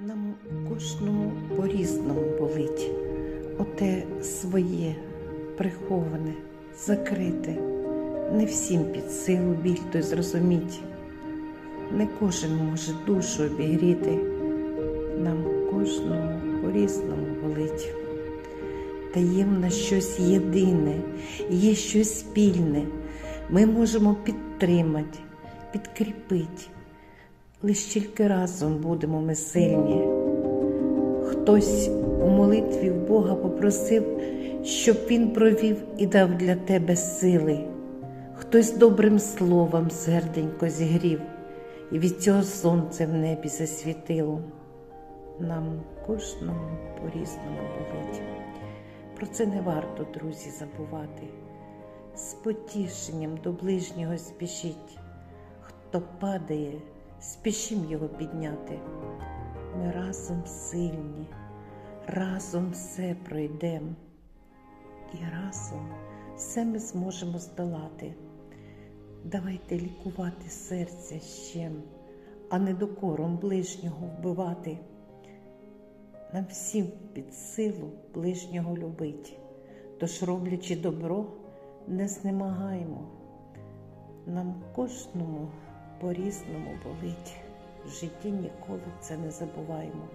Нам кожному по-різному болить. Оте своє, приховане, закрите. Не всім під силу біль той зрозуміть. Не кожен може душу обігріти. Нам кожному по-різному болить. Та є в нас щось єдине, є щось спільне. Ми можемо підтримати, підкріпити. Лиш тільки разом будемо ми сильні. Хтось у молитві в Бога попросив, щоб Він провів і дав для тебе сили. Хтось добрим словом серденько зігрів, і від цього сонце в небі засвітило. Нам кожному по-різному болить. Про це не варто, друзі, забувати. З потішенням до ближнього спішіть. Хто падає, спішім його підняти. Ми разом сильні, разом все пройдемо. І разом все ми зможемо здолати. Давайте лікувати серця щем, а не докором ближнього вбивати. Нам всім під силу ближнього любить, тож, роблячи добро, не знемагаємо. Нам кожному по-різному болить. В житті ніколи це не забуваємо.